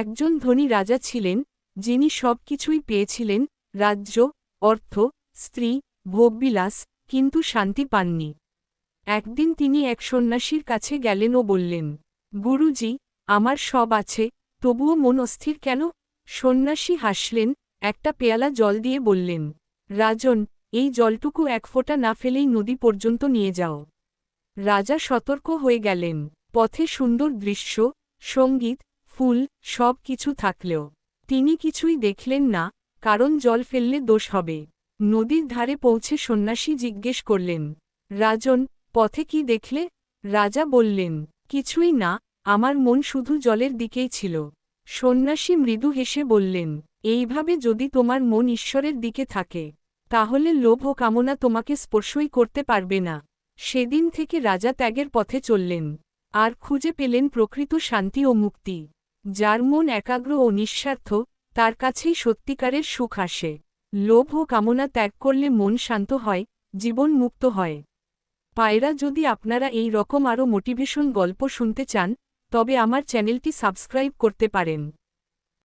একজন ধনী রাজা ছিলেন, যিনি সব কিছুই পেয়েছিলেন, রাজ্য, অর্থ, স্ত্রী, ভোগবিলাস, কিন্তু শান্তি পাননি। একদিন তিনি এক সন্ন্যাসীর কাছে গেলেন ও বললেন, গুরুজি, আমার সব আছে, তবুও মন অস্থির কেন? সন্ন্যাসী হাসলেন, একটা পেয়ালা জল দিয়ে বললেন, রাজন, এই জলটুকু এক ফোঁটা না ফেলেই নদী পর্যন্ত নিয়ে যাও। রাজা সতর্ক হয়ে গেলেন। পথে সুন্দর দৃশ্য, সংগীত ফুল, সব কিছু থাকলেও। তিনি কিছুই দেখলেন না, কারণ জল ফেললে দোষ হবে। নদীর ধারে পৌঁছে সন্ন্যাসী জিজ্ঞেস করলেন, রাজন, পথে কি দেখলে? রাজা বললেন, কিছুই না, আমার মন শুধু জলের দিকেই ছিল। সন্ন্যাসী মৃদু হেসে বললেন, এইভাবে যদি তোমার মন ঈশ্বরের দিকে থাকে, তাহলে লোভ ও কামনা তোমাকে স্পর্শই করতে পারবে না। সেদিন থেকে রাজা ত্যাগের পথে চললেন, আর খুঁজে পেলেন প্রকৃত শান্তি ও মুক্তি। যার মন একাগ্র ও নিঃস্বার্থ, তার কাছেই সত্যিকারের সুখ আসে। লোভ ও কামনা ত্যাগ করলে মন শান্ত হয়, জীবন মুক্ত হয়। পায়রা, যদি আপনারা এই রকম আরও মোটিভেশন গল্প শুনতে চান, তবে আমার চ্যানেলটি সাবস্ক্রাইব করতে পারেন।